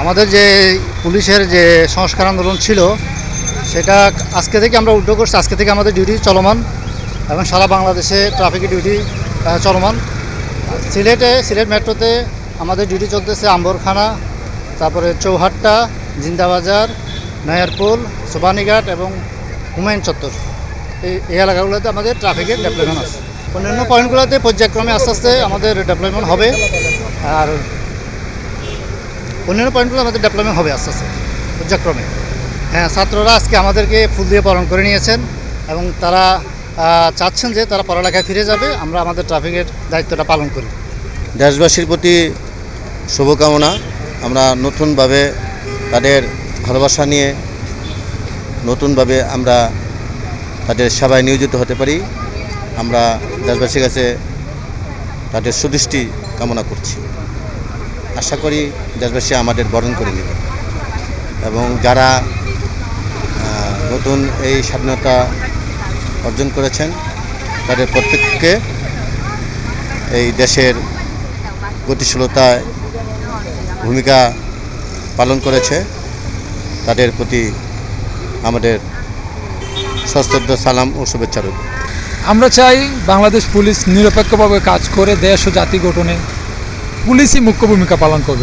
আমাদের যে পুলিশের যে সংস্কার আন্দোলন ছিল, সেটা আজকে থেকে আমরা উদ্যোগ করছি। আজকে থেকে আমাদের ডিউটি চলমান এবং সারা বাংলাদেশে ট্রাফিকের ডিউটি চলমান। সিলেটে, সিলেট মেট্রোতে আমাদের ডিউটি চলতেছে আম্বরখানা, তারপরে চৌহাট্টা, জিন্দাবাজার, নয়ারপুল সোবানীঘাট এবং হুমায়ুন চত্বর। এই এই এলাকাগুলোতে আমাদের ট্রাফিকের ডেভেলপমেন্ট আছে। অন্যান্য পয়েন্টগুলোতে পর্যায়ক্রমে আস্তে আস্তে আমাদের ডেভেলপমেন্ট হবে। আর অন্যান্য পয়েন্টগুলো আমাদের ডেভেলপমেন্ট হবে আস্তে আস্তে, পর্যায়ক্রমে। হ্যাঁ ছাত্ররা আজকে আমাদেরকে ফুল দিয়ে পালন করে নিয়েছেন এবং তারা চাচ্ছেন যে তারা পড়ালেখায় ফিরে যাবে। আমরা আমাদের ট্রাফিকের দায়িত্বটা পালন করি। দেশবাসীর প্রতি শুভকামনা। আমরা নতুনভাবে তাদের ভালোবাসা নিয়ে নতুনভাবে আমরা তাদের সেবায় নিয়োজিত হতে পারি। আমরা দেশবাসীর কাছে তাদের সুদৃষ্টি কামনা করছি। আশা করি দেশবাসী আমাদের বরণ করে নেবে। এবং যারা নতুন এই স্বাধীনতা অর্জন করেছেন, তাদের প্রত্যেককে এই দেশের গতিশীলতায় ভূমিকা পালন করেছে। তাদের প্রতি আমাদের সশ্রদ্ধ সালাম ও শুভেচ্ছা রইল। আমরা চাই বাংলাদেশ পুলিশ নিরপেক্ষভাবে কাজ করে দেশ ও জাতি গঠনে পুলিশই মুখ্য ভূমিকা পালন করবে।